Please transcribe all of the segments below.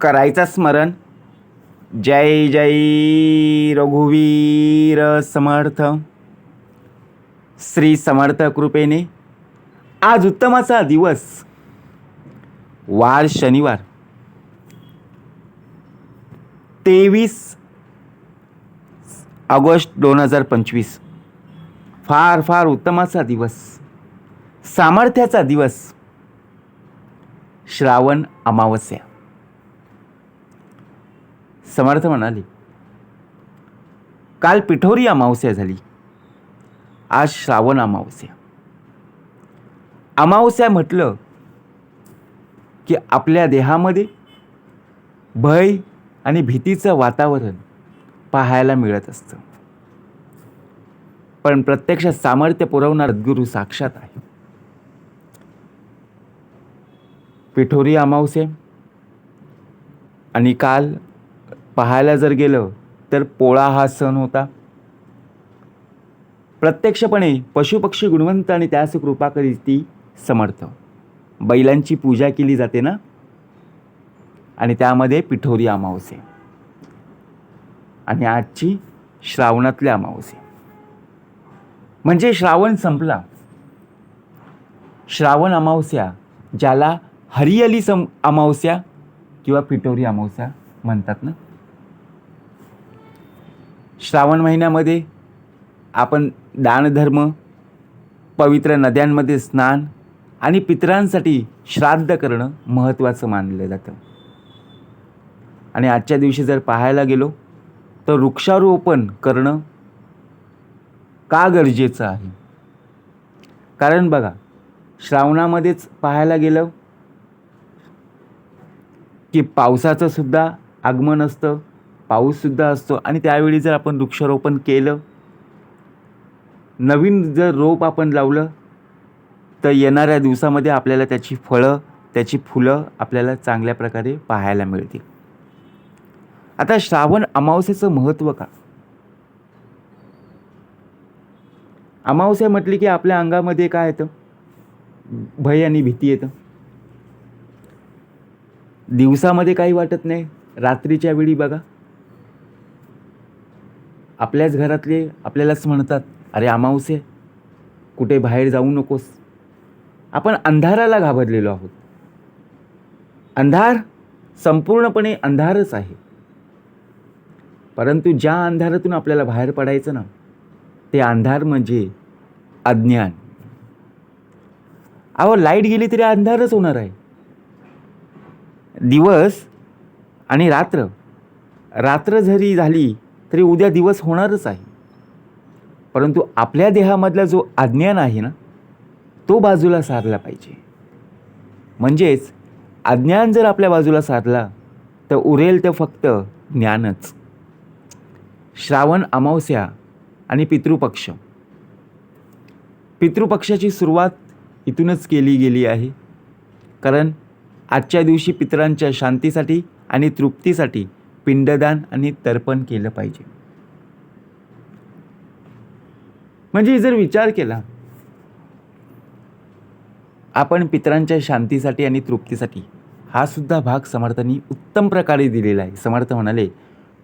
करायचा स्मरण. जय जय रघुवीर समर्थ. श्री समर्थ कृपेने आज उत्तमाचा दिवस. वार शनिवार. तेवीस ऑगस्ट दोन हजार पंचवीस. फार फार उत्तमाचा दिवस. सामर्थ्याचा दिवस. श्रावण अमावस्या. समर्थ म्हणाले काल पिठोरी अमावस्या झाली. आज श्रावण अमावस्या. अमावस्या म्हटलं की आपल्या देहामध्ये भय आणि भीतीचं वातावरण पाहायला मिळत असतं. पण प्रत्यक्ष सामर्थ्य पुरवणार गुरु साक्षात आहे. पिठोरी अमावस्या आणि काल पाहायला जर गेलं तर पोळा हा सण होता. प्रत्यक्षपणे पशुपक्षी गुणवंत आणि त्यास कृपा करीत ती समर्थ. बैलांची पूजा केली जाते ना? आणि त्यामध्ये पिठोरी अमावस्या. आणि आजची श्रावणातल्या अमावस्या. म्हणजे श्रावण संपला. श्रावण अमावस्या ज्याला हरियली सम अमावस्या किंवा पिठोरी अमावस्या म्हणतात ना? श्रावण महिन्यामध्ये आपण दानधर्म पवित्र नद्यांमध्ये स्नान आणि पितरांसाठी श्राद्ध करणं महत्त्वाचं मानलं जातं. आणि आजच्या दिवशी जर पाहायला गेलो तर वृक्षारोपण करणं का गरजेचं आहे? कारण बघा श्रावणामध्येच पाहायला गेलं की पावसाचं सुद्धा आगमन असतं. पाऊससुद्धा असतो आणि त्यावेळी जर आपण वृक्षारोपण केलं नवीन जर रोप आपण लावलं तर येणाऱ्या दिवसामध्ये आपल्याला त्याची फळं त्याची फुलं आपल्याला चांगल्या प्रकारे पाहायला मिळतील. आता श्रावण अमावस्याचं महत्त्व का? अमावस्या म्हटली की आपल्या अंगामध्ये काय येतं? भय आणि भीती येतं. दिवसामध्ये काही वाटत नाही. रात्रीच्या वेळी बघा. आपल्याच घरातले आपल्यालाच म्हणतात अरे अमावसे कुठे बाहेर जाऊ नकोस. आपण अंधाराला घाबरलेलो आहोत. अंधार संपूर्णपणे अंधारच आहे. परंतु ज्या अंधारातून आपल्याला बाहेर पडायचं ना ते अंधार म्हणजे अज्ञान. अहो लाइट गेली तरी अंधारच होणार आहे. दिवस आणि रात्र. रात्र जरी झाली तरी उद्या दिवस होणारच आहे. परंतु आपल्या देहामधला जो अज्ञान आहे ना तो बाजूला सारला पाहिजे. म्हणजेच अज्ञान जर आपल्या बाजूला सारला तर उरेल तर फक्त ज्ञानच. श्रावण अमावस्या आणि पितृपक्ष. पितृपक्षाची सुरुवात इथूनच केली गेली आहे. कारण आजच्या दिवशी पितरांच्या शांतीसाठी आणि तृप्तीसाठी पिंडदान आणि तर्पण केलं पाहिजे. म्हणजे जर विचार केला आपण पितरांच्या शांतीसाठी आणि तृप्तीसाठी हा सुद्धा भाग समर्थांनी उत्तम प्रकारे दिलेला आहे. समर्थ म्हणाले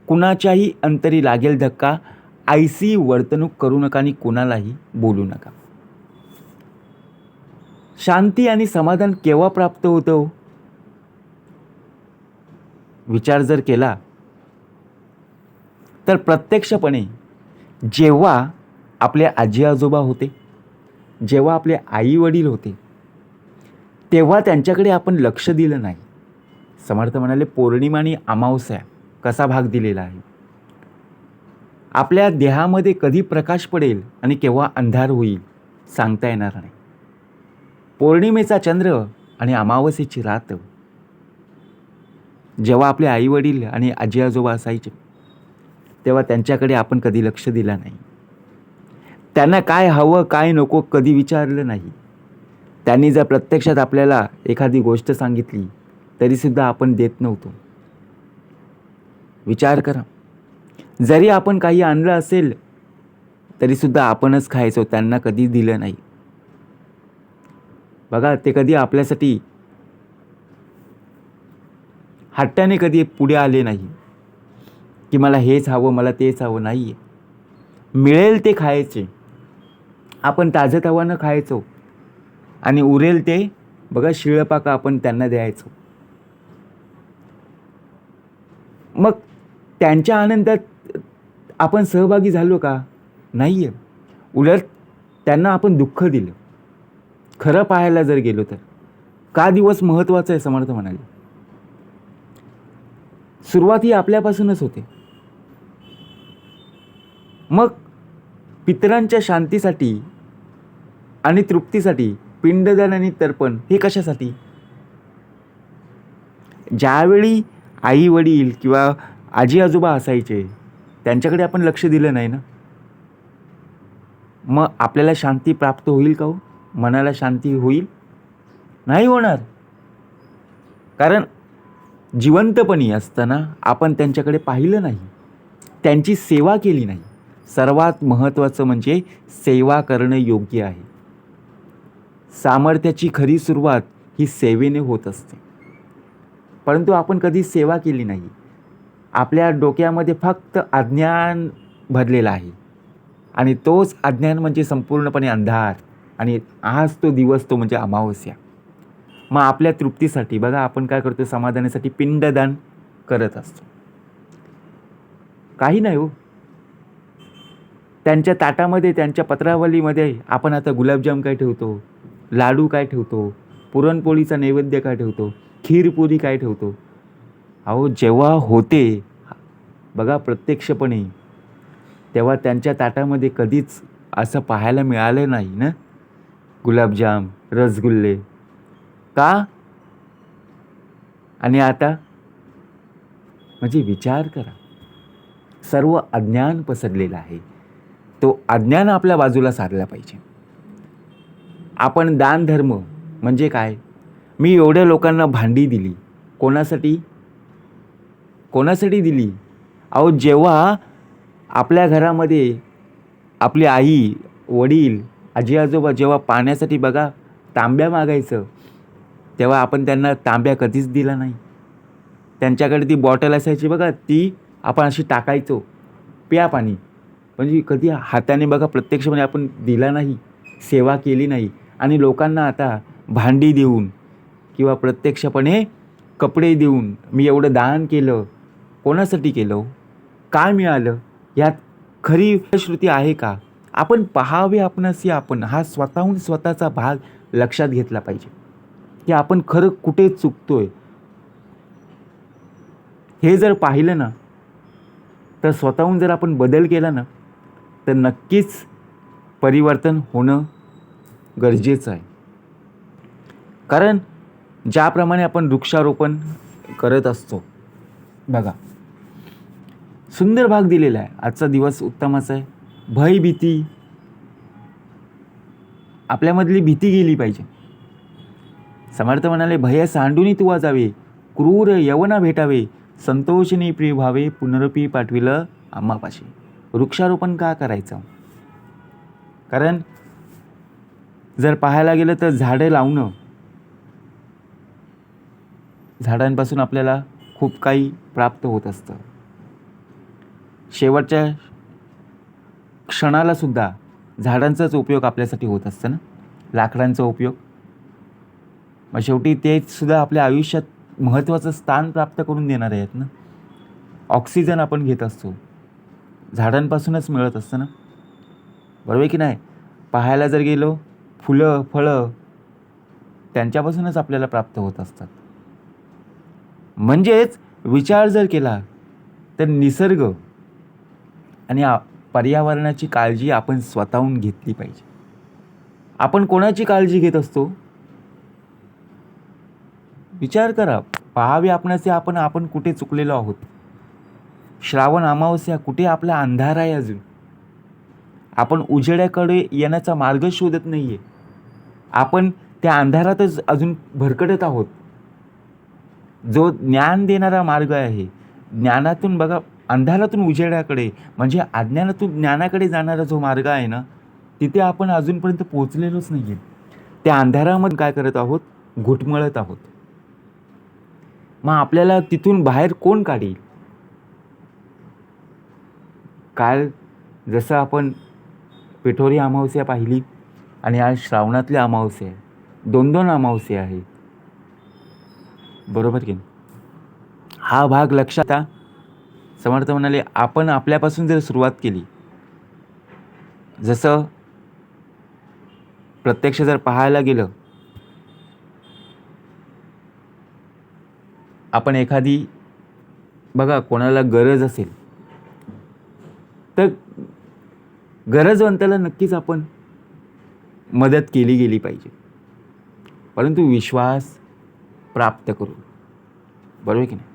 कुणाच्याही अंतरी लागेल धक्का आयसी वर्तणूक करू नका आणि कुणालाही बोलू नका. शांती आणि समाधान केव्हा प्राप्त होतं हो? विचार जर केला तर प्रत्यक्षपणे जेव्हा आपले आजी आजोबा होते जेव्हा आपले आई वडील होते तेव्हा त्यांच्याकडे आपण लक्ष दिलं नाही. समर्थ म्हणाले पौर्णिमा आणि अमावस्या कसा भाग दिलेला आहे? आपल्या देहामध्ये कधी प्रकाश पडेल आणि केव्हा अंधार होईल सांगता येणार नाही. पौर्णिमेचा चंद्र आणि अमावस्येची रात. जेव्हा आपले आई वडील आणि आजी आजोबा असायचे तेव्हा त्यांच्याकडे आपण कधी लक्ष दिलं नाही. त्यांना काय हवं काय नको कधी विचारलं नाही. त्यांनी जर प्रत्यक्षात आपल्याला एखादी गोष्ट सांगितली तरीसुद्धा आपण देत नव्हतो. विचार करा. जरी आपण काही आणलं असेल तरीसुद्धा आपणच खायचो त्यांना कधी दिलं नाही. बघा ते कधी आपल्यासाठी हट्टाने कधी पुढे आले नाही. की मला हेच हवं मला तेच हवं नाही आहे मिळेल ते खायचे. आपण ताजं तवानं खायचो. आणि उरेल ते बघा शिळपाका आपण त्यांना द्यायचो. मग त्यांच्या आनंदात आपण सहभागी झालो का? नाही आहे उलट त्यांना आपण दुःख दिलं. खरं पाहायला जर गेलो तर. का दिवस महत्त्वाचा आहे समर्थ म्हणाले. सुरुवात ही आपल्यापासूनच होते. मग पितरांच्या शांतीसाठी आणि तृप्तीसाठी पिंडदान आणि तर्पण हे कशासाठी? ज्यावेळी आई वडील किंवा आजी आजोबा असायचे त्यांच्याकडे आपण लक्ष दिलं नाही ना? मग आपल्याला शांती प्राप्त होईल का हो? मनाला शांती होईल? नाही होणार. कारण जिवंतपणी असताना आपण त्यांच्याकडे पाहिलं नाही. त्यांची सेवा केली नाही. सर्वात महत्त्वाचं म्हणजे सेवा करणं योग्य आहे. सामर्थ्याची खरी सुरुवात ही सेवेने होत असते. परंतु आपण कधी सेवा केली नाही. आपल्या डोक्यामध्ये फक्त अज्ञान भरलेलं आहे. आणि तोच अज्ञान म्हणजे संपूर्णपणे अंधार. आणि आज तो दिवस तो म्हणजे अमावस्या. मग आपल्या तृप्तीसाठी बघा आपण काय करतो समाधानासाठी पिंडदान करत असतो. काही नाही हो. त्यांच्या ताटामध्ये त्यांच्या पत्रावलीमध्ये आपण आता गुलाबजाम काय ठेवतो? लाडू काय ठेवतो? पुरणपोळीचा नैवेद्य काय ठेवतो? खीरपुरी काय ठेवतो? अहो जेव्हा होते बघा प्रत्यक्षपणे तेव्हा त्यांच्या ताटामध्ये कधीच असं पाहायला मिळालं नाही ना? गुलाबजाम रसगुल्ले. का? आणि आता? म्हणजे विचार करा. सर्व अज्ञान पसरलेलं आहे. तो अज्ञान आपल्या बाजूला साधला पाहिजे. आपण दान धर्म म्हणजे काय? मी एवढ्या लोकांना भांडी दिली. कोणासाठी? कोणासाठी दिली? अहो जेव्हा आपल्या घरामध्ये आपली आई वडील आजी आजोबा जेव्हा पाण्यासाठी बघा तांब्या मागायचं तेव्हा आपण त्यांना तांब्या कधीच दिला नाही. त्यांच्याकडे ती बॉटल असायची बघा ती आपण अशी टाकायचो प्या पाणी. म्हणजे कधी हाताने बघा प्रत्यक्षपणे म्हणजे आपण दिला नाही सेवा केली नाही आणि लोकांना आता भांडी देऊन किंवा प्रत्यक्षपणे कपडे देऊन मी एवढं दान केलं कोणासाठी केलं हो? काय मिळालं? यात खरी श्रुती आहे का? आपण पहावे आपणासी आपण हा स्वतःहून स्वतःचा भाग लक्षात घेतला पाहिजे. की आपण खरं कुठे चुकतोय. हे जर पाहिलं ना तर स्वतःहून जर आपण बदल केला ना तर नक्कीच परिवर्तन होणं गरजेचं आहे. कारण ज्याप्रमाणे आपण वृक्षारोपण करत असतो बघा. सुंदर भाग दिलेला आहे. आजचा दिवस उत्तमच आहे. भय भीती. आपल्यामधली भीती गेली पाहिजे. समर्थ म्हणाले भय सांडूनी तुवा जावे क्रूर यवना भेटावे. संतोषने प्रिय व्हावे. पुनरपी पाठविलं आम्हापाशी वृक्षारोपण का करायचं? कारण जर पाहायला गेलं तर झाडे लावणं झाडांपासून आपल्याला खूप काही प्राप्त होत असतं. शेवटच्या क्षणाला सुद्धा झाडांचाच उपयोग आपल्यासाठी होत असतं ना? लाकडांचा उपयोग. मग शेवटी ते सुद्धा आपल्या आयुष्यात महत्त्वाचं स्थान प्राप्त करून देणार आहेत ना? ऑक्सिजन आपण घेत असतो. झाडांपासूनच मिळत असतं ना? बरोबर आहे की नाही? पाहायला जर गेलो फुलं फळं त्यांच्यापासूनच आपल्याला प्राप्त होत असतात. म्हणजेच विचार जर केला तर निसर्ग आणि पर्यावरणाची काळजी आपण स्वतःहून घेतली पाहिजे. आपण कोणाची काळजी घेत असतो? विचार करा. पहावे आपणाचे आपण आपण कुठे चुकलेलो आहोत? श्रावण अमावस्या कुठे आपला अंधार आहे अजून? आपण उजेड्याकडे येण्याचा मार्ग शोधत नाही आहे आपण त्या अंधारातच अजून भरकटत आहोत. जो ज्ञान देणारा मार्ग आहे ज्ञानातून बघा अंधारातून उजेड्याकडे म्हणजे अज्ञानातून ज्ञानाकडे जाणारा जो मार्ग आहे ना तिथे आपण अजूनपर्यंत पोचलेलोच नाही आहे त्या अंधारामध्ये काय करत आहोत? घुटमळत आहोत. मग आपल्याला तिथून बाहेर कोण काढेल? काल जसं आपण पिठोरी अमावस्या पाहिली आणि आज श्रावणातली अमावस्या आहे. दोन दोन अमावस्या आहेत बरोबर की हा भाग लक्षात आ समर्थ म्हणाले आपण आपल्यापासून जर सुरुवात केली जसं प्रत्यक्ष जर पाहायला गेलं आपण एखादी बघा कोणाला गरज असेल तर गरजवंताला नक्कीच आपण मदत केली गेली पाहिजे. परंतु विश्वास प्राप्त करू बरोबर की नाही?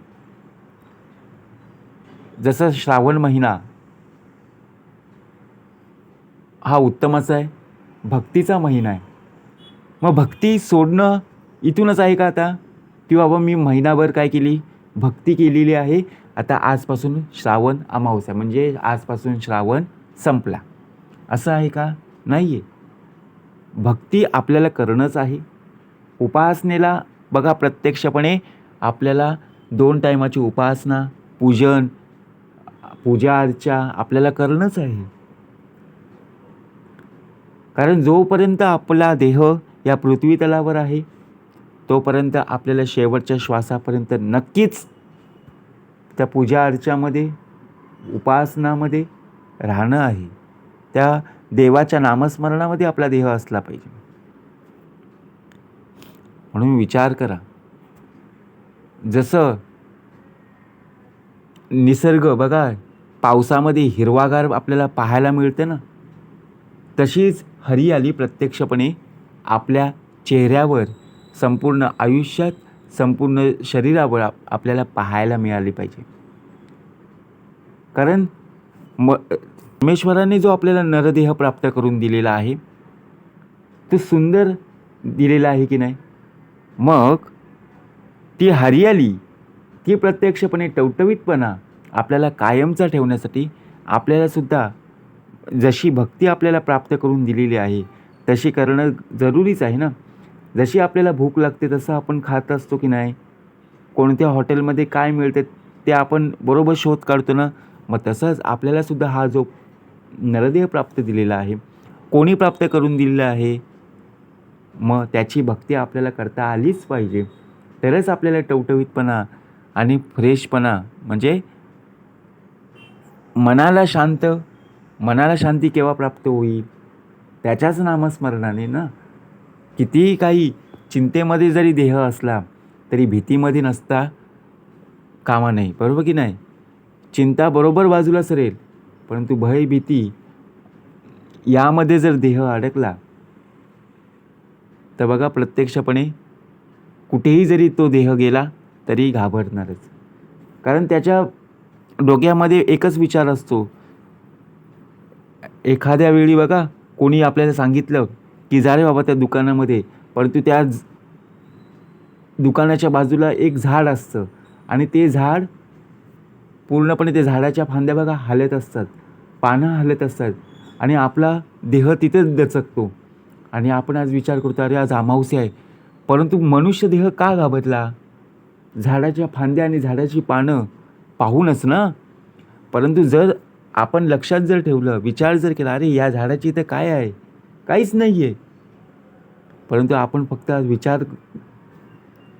जसं श्रावण महिना हा उत्तमच आहे भक्तीचा महिना आहे. मग भक्ती सोडणं इथूनच आहे का आता? की बाबा मी महिनाभर काय केली? भक्ती केलेली आहे आता आजपासून श्रावण अमावस्या म्हणजे आजपासून श्रावण संपला. असं आहे का? नाही आहे भक्ती आपल्याला करणंच आहे. उपासनेला बघा प्रत्यक्षपणे आपल्याला दोन टायमाची उपासना पूजन पूजा अर्चा आपल्याला करणंच आहे. कारण जोपर्यंत आपला देह या पृथ्वी तलावर आहे तोपर्यंत आपल्याला शेवटच्या श्वासापर्यंत नक्कीच त्या पूजा अर्चामध्ये उपासनामध्ये राहणं आहे. त्या देवाच्या नामस्मरणामध्ये आपला देह असला पाहिजे. म्हणून विचार करा. जसं निसर्ग बघा पावसामध्ये हिरवागार आपल्याला पाहायला मिळते ना तशीच हरियाली प्रत्यक्षपणे आपल्या चेहऱ्यावर संपूर्ण आयुष्यात संपूर्ण शरीरावर आप- आपल्याला पाहायला मिळाली पाहिजे. कारण म परमेश्वराने जो आपल्याला नरदेह प्राप्त करून दिलेला आहे तो सुंदर दिलेला आहे की नाही? मग ती हरियाली ती प्रत्यक्षपणे टवटवीतपणा आपल्याला कायमचा ठेवण्यासाठी आपल्यालासुद्धा जशी भक्ती आपल्याला प्राप्त करून दिलेली आहे तशी करणं जरुरीच आहे ना? जशी आपल्याला भूक लागते तसं आपण खात असतो की नाही? कोणत्या हॉटेलमध्ये काय मिळते ते आपण बरोबर शोध काढतो ना? मग तसंच आपल्यालासुद्धा हा जो नरदेह प्राप्त दिलेला आहे कोणी प्राप्त करून दिलेला आहे मग त्याची भक्ती आपल्याला करता आलीच पाहिजे. तरच आपल्याला टवटवीतपणा आणि फ्रेशपणा म्हणजे मनाला शांत मनाला शांती केव्हा प्राप्त होईल? त्याच्याच नामस्मरणाने ना? कितीही काही चिंतेमध्ये जरी देह असला तरी भीतीमध्ये नसता कामा नाही बरोबर की नाही? चिंता बरोबर बाजूला सरेल परंतु भय भीती यामध्ये जर देह अडकला तर बघा प्रत्यक्षपणे कुठेही जरी तो देह गेला तरी घाबरणारच. कारण त्याच्या डोक्यामध्ये एकच विचार असतो. एखाद्या वेळी बघा कोणी आपल्याला सांगितलं की जा रे बाबा त्या दुकानामध्ये. परंतु त्या दुकानाच्या बाजूला एक झाड असतं. आणि ते झाड पूर्णपणे ते झाडाच्या फांद्या बघा हालत असतात. पानं हालत असतात. आणि आपला देह तिथेच दचकतो. आणि आपण आज विचार करतो अरे आज अमावस्या आहे. परंतु मनुष्य देह का घाबरला? झाडाच्या फांद्या आणि झाडाची पानं पाहूनच ना? परंतु जर आपण लक्षात जर ठेवलं विचार जर केला अरे या झाडाची इथं काय आहे? काहीच नाही आहे परंतु आपण फक्त विचार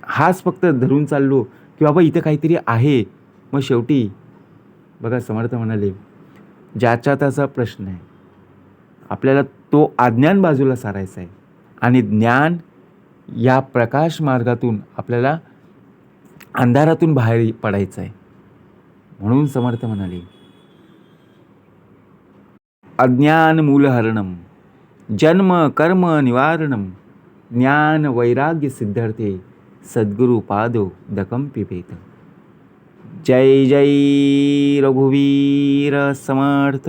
हाच फक्त धरून चाललो की बाबा इथं काहीतरी आहे. मग शेवटी बघा समर्थ म्हणाले ज्याच्या त्याचा प्रश्न आहे आपल्याला तो अज्ञान बाजूला सारायचा आहे. आणि ज्ञान या प्रकाश मार्गातून आपल्याला अंधारातून बाहेर पडायचं आहे. म्हणून समर्थ म्हणाले अज्ञान मूलहरणम. जन्म कर्म निवारणम ज्ञान वैराग्य सिद्धार्थे सद्गुरु पादो दकम पिबेत। जय जय रघुवीर समर्थ।